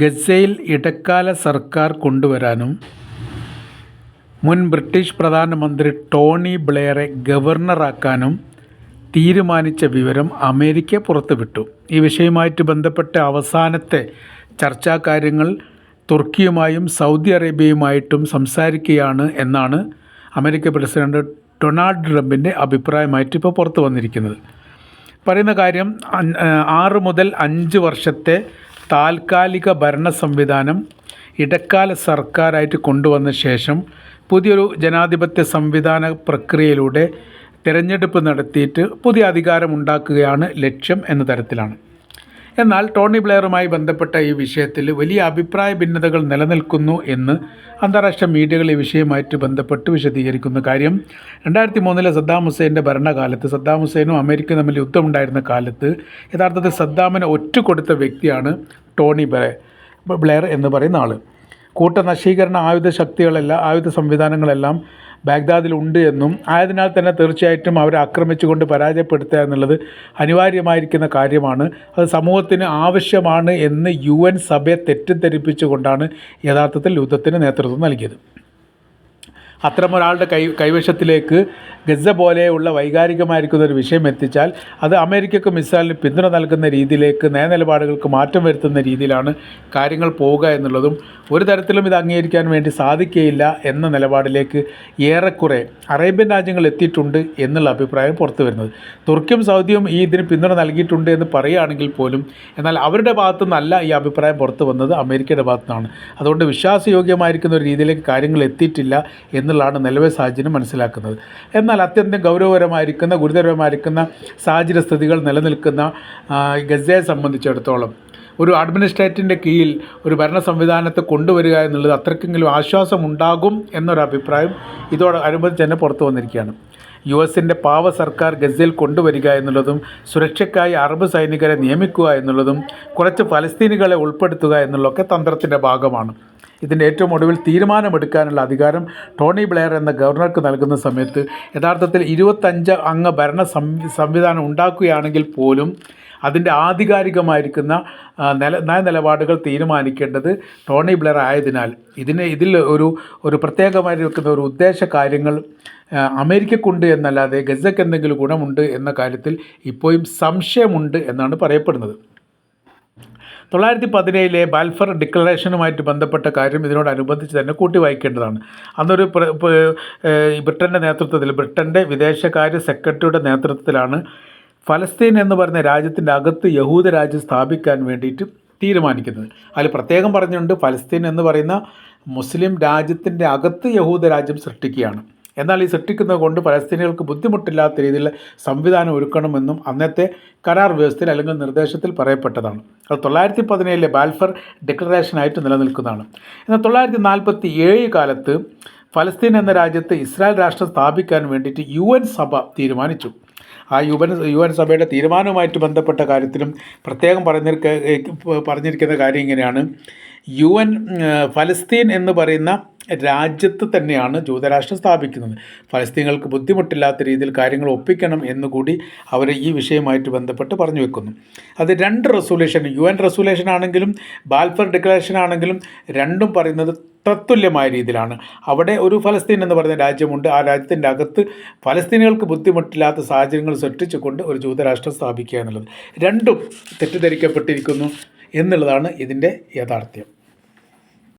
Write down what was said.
ഗസയിൽ ഇടക്കാല സർക്കാർ കൊണ്ടുവരാനും മുൻ ബ്രിട്ടീഷ് പ്രധാനമന്ത്രി ടോണി ബ്ലെയറെ ഗവർണറാക്കാനും തീരുമാനിച്ച വിവരം അമേരിക്ക പുറത്തുവിട്ടു. ഈ വിഷയവുമായിട്ട് ബന്ധപ്പെട്ട അവസാനത്തെ ചർച്ചാ കാര്യങ്ങൾ തുർക്കിയുമായും സൗദി അറേബ്യയുമായിട്ടും സംസാരിക്കുകയാണ് എന്നാണ് അമേരിക്ക പ്രസിഡന്റ് ഡൊണാൾഡ് ട്രംപിന്റെ അഭിപ്രായമായിട്ട് ഇപ്പോൾ പുറത്തു വന്നിരിക്കുന്നത്. പറയുന്ന കാര്യം ആറ് മുതൽ അഞ്ച് വർഷത്തെ താൽക്കാലിക ഭരണ സംവിധാനം ഇടക്കാല സർക്കാരായിട്ട് കൊണ്ടുവന്ന ശേഷം പുതിയൊരു ജനാധിപത്യ സംവിധാന പ്രക്രിയയിലൂടെ തിരഞ്ഞെടുപ്പ് നടത്തിയിട്ട് പുതിയ അധികാരമുണ്ടാക്കുകയാണ് ലക്ഷ്യം എന്ന തരത്തിലാണ്. എന്നാൽ ടോണി ബ്ലെയറുമായി ബന്ധപ്പെട്ട ഈ വിഷയത്തിൽ വലിയ അഭിപ്രായ ഭിന്നതകൾ നിലനിൽക്കുന്നു എന്ന് അന്താരാഷ്ട്ര മീഡിയകൾ ഈ വിഷയമായിട്ട് ബന്ധപ്പെട്ട് വിശദീകരിക്കുന്ന കാര്യം. രണ്ടായിരത്തി മൂന്നിലെ സദ്ദാം ഹുസൈന്റെ ഭരണകാലത്ത് സദ്ദാം ഹുസൈനും അമേരിക്കയും തമ്മിൽ യുദ്ധമുണ്ടായിരുന്ന കാലത്ത് യഥാർത്ഥത്തിൽ സദ്ദാമിനെ ഒറ്റ കൊടുത്ത വ്യക്തിയാണ് ടോണി ബ്ലെ ബ്ലെയർ എന്ന് പറയുന്ന ആൾ കൂട്ട നശീകരണ ആയുധ ശക്തികളെല്ലാം ആയുധ സംവിധാനങ്ങളെല്ലാം ബാഗ്ദാദിലുണ്ട് എന്നും ആയതിനാൽ തന്നെ തീർച്ചയായിട്ടും അവരെ ആക്രമിച്ചുകൊണ്ട് പരാജയപ്പെടുത്തുക എന്നുള്ളത് അനിവാര്യമായിരിക്കുന്ന കാര്യമാണ്. അത് സമൂഹത്തിന് ആവശ്യമാണ് എന്ന് യു എൻ സഭയെ തെറ്റിദ്ധരിപ്പിച്ചുകൊണ്ടാണ് യഥാർത്ഥത്തിൽ യുദ്ധത്തിന് നേതൃത്വം നൽകിയത്. അത്തരമൊരാളുടെ കൈ കൈവശത്തിലേക്ക് ഗസ പോലെയുള്ള വൈകാരികമായിരിക്കുന്ന ഒരു വിഷയം എത്തിച്ചാൽ അത് അമേരിക്കയ്ക്ക് ഇസ്രായേലിന് പിന്തുണ നൽകുന്ന രീതിയിലേക്ക് നയനിലപാടുകൾക്ക് മാറ്റം വരുത്തുന്ന രീതിയിലാണ് കാര്യങ്ങൾ പോവുക എന്നുള്ളതും ഒരു തരത്തിലും ഇത് അംഗീകരിക്കാൻ വേണ്ടി സാധിക്കുകയില്ല എന്ന നിലപാടിലേക്ക് ഏറെക്കുറെ അറേബ്യൻ രാജ്യങ്ങൾ എത്തിയിട്ടുണ്ട് എന്നുള്ള അഭിപ്രായം പുറത്തു വരുന്നത്. തുർക്കിയും സൗദിയും ഈ ഇതിന് പിന്തുണ നൽകിയിട്ടുണ്ട് എന്ന് പറയുകയാണെങ്കിൽ പോലും എന്നാൽ അവരുടെ ഭാഗത്തു നിന്നല്ല ഈ അഭിപ്രായം പുറത്തു വന്നത് അമേരിക്കയുടെ ഭാഗത്തു നിന്നാണ് അതുകൊണ്ട് വിശ്വാസയോഗ്യമായിരിക്കുന്ന ഒരു രീതിയിലേക്ക് കാര്യങ്ങൾ എത്തിയിട്ടില്ല എന്നുള്ളതാണ് നിലവിലെ സാഹചര്യം മനസ്സിലാക്കുന്നത്. എന്നാൽ അത്യന്തം ഗൗരവപരമായിരിക്കുന്ന ഗുരുതരമായിരിക്കുന്ന സാഹചര്യ സ്ഥിതികൾ നിലനിൽക്കുന്ന ഗസയെ സംബന്ധിച്ചിടത്തോളം ഒരു അഡ്മിനിസ്ട്രേറ്റിന്റെ കീഴിൽ ഒരു ഭരണ സംവിധാനത്തെ കൊണ്ടുവരിക എന്നുള്ളത് അത്രയ്ക്കെങ്കിലും ആശ്വാസം ഉണ്ടാകും എന്നൊരു അഭിപ്രായം ഇതോടനുബന്ധിച്ച് തന്നെ പുറത്തു വന്നിരിക്കുകയാണ്. യു എസിന്റെ പാവ സർക്കാർ ഗസയിൽ കൊണ്ടുവരിക എന്നുള്ളതും സുരക്ഷയ്ക്കായി അറബ് സൈനികരെ നിയമിക്കുക എന്നുള്ളതും കുറച്ച് ഫലസ്തീനികളെ ഉൾപ്പെടുത്തുക എന്നുള്ളതൊക്കെ തന്ത്രത്തിന്റെ ഭാഗമാണ്. ഇതിന്റെ ഏറ്റവും ഒടുവിൽ തീരുമാനമെടുക്കാനുള്ള അധികാരം ടോണി ബ്ലെയർ എന്ന ഗവർണർക്ക് നൽകുന്ന സമയത്ത് യഥാർത്ഥത്തിൽ ഇരുപത്തഞ്ച് അംഗ ഭരണ സംവിധാനം ഉണ്ടാക്കുകയാണെങ്കിൽ പോലും അതിന്റെ ആധികാരികമായിരിക്കുന്ന നില നില നയനിലപാടുകൾ തീരുമാനിക്കേണ്ടത് ടോണി ബ്ലെയർ ആയതിനാൽ. ഇതിന് ഇതിൽ ഒരു ഒരു പ്രത്യേകമായി വെക്കുന്ന ഒരു ഉദ്ദേശ കാര്യങ്ങൾ അമേരിക്കക്കുണ്ട് എന്നല്ലാതെ ഗസക്ക് എന്തെങ്കിലും ഗുണമുണ്ട് എന്ന കാര്യത്തിൽ ഇപ്പോഴും സംശയമുണ്ട് എന്നാണ് പറയപ്പെടുന്നത്. തൊള്ളായിരത്തി പതിനേഴിലെ ബാൽഫർ ഡിക്ലറേഷനുമായിട്ട് ബന്ധപ്പെട്ട കാര്യം ഇതിനോടനുബന്ധിച്ച് തന്നെ കൂട്ടി വായിക്കേണ്ടതാണ് അന്നൊരു ബ്രിട്ടന്റെ നേതൃത്വത്തിൽ ബ്രിട്ടന്റെ വിദേശകാര്യ സെക്രട്ടറിയുടെ നേതൃത്വത്തിലാണ് ഫലസ്തീൻ എന്ന് പറയുന്ന രാജ്യത്തിന്റെ അകത്ത് യഹൂദ രാജ്യം സ്ഥാപിക്കാൻ വേണ്ടിയിട്ട് തീരുമാനിക്കുന്നത്. അതിൽ പ്രത്യേകം പറഞ്ഞുകൊണ്ട് ഫലസ്തീൻ എന്ന് പറയുന്ന മുസ്ലിം രാജ്യത്തിന്റെ അകത്ത് യഹൂദ രാജ്യം സൃഷ്ടിക്കുകയാണ്. എന്നാൽ ഈ സൃഷ്ടിക്കുന്നത് കൊണ്ട് പലസ്തീനികൾക്ക് ബുദ്ധിമുട്ടില്ലാത്ത രീതിയിൽ സംവിധാനം ഒരുക്കണമെന്നും അന്നത്തെ കരാർ വ്യവസ്ഥയിൽ അല്ലെങ്കിൽ നിർദ്ദേശത്തിൽ പറയപ്പെട്ടതാണ്. അത് തൊള്ളായിരത്തി പതിനേഴിലെ ബാൽഫർ ഡിക്ലറേഷനായിട്ട് നിലനിൽക്കുന്നതാണ്. എന്നാൽ തൊള്ളായിരത്തി നാൽപ്പത്തി ഏഴ് കാലത്ത് ഫലസ്തീൻ എന്ന രാജ്യത്ത് ഇസ്രായേൽ രാഷ്ട്രം സ്ഥാപിക്കാൻ വേണ്ടിയിട്ട് യു സഭ തീരുമാനിച്ചു. ആ യു എൻ യു എൻ സഭയുടെ തീരുമാനവുമായിട്ട് ബന്ധപ്പെട്ട കാര്യത്തിലും പ്രത്യേകം പറഞ്ഞിരിക്ക പറഞ്ഞിരിക്കുന്ന കാര്യം ഇങ്ങനെയാണ്. യു എൻ ഫലസ്തീൻ എന്ന് പറയുന്ന രാജ്യത്ത് തന്നെയാണ് ജൂതരാഷ്ട്രം സ്ഥാപിക്കുന്നത്. ഫലസ്തീനുകൾക്ക് ബുദ്ധിമുട്ടില്ലാത്ത രീതിയിൽ കാര്യങ്ങൾ ഒപ്പിക്കണം എന്നുകൂടി അവർ ഈ വിഷയമായിട്ട് ബന്ധപ്പെട്ട് പറഞ്ഞു വെക്കുന്നു. അത് രണ്ട് റെസൊല്യൂഷൻ യു എൻ റെസൊല്യൂഷൻ ആണെങ്കിലും ബാൽഫർ ഡിക്ലറേഷൻ ആണെങ്കിലും രണ്ടും പറയുന്നത് തത്തുല്യമായ രീതിയിലാണ്. അവിടെ ഒരു ഫലസ്തീൻ എന്ന് പറയുന്ന രാജ്യമുണ്ട്. ആ രാജ്യത്തിന്റെ അകത്ത് ഫലസ്തീനുകൾക്ക് ബുദ്ധിമുട്ടില്ലാത്ത സാഹചര്യങ്ങൾ സൃഷ്ടിച്ചുകൊണ്ട് ഒരു ജൂതരാഷ്ട്രം സ്ഥാപിക്കുക എന്നുള്ളത്. രണ്ടും തെറ്റിദ്ധരിക്കപ്പെട്ടിരിക്കുന്നു എന്നുള്ളതാണ് ഇതിന്റെ യാഥാർത്ഥ്യം.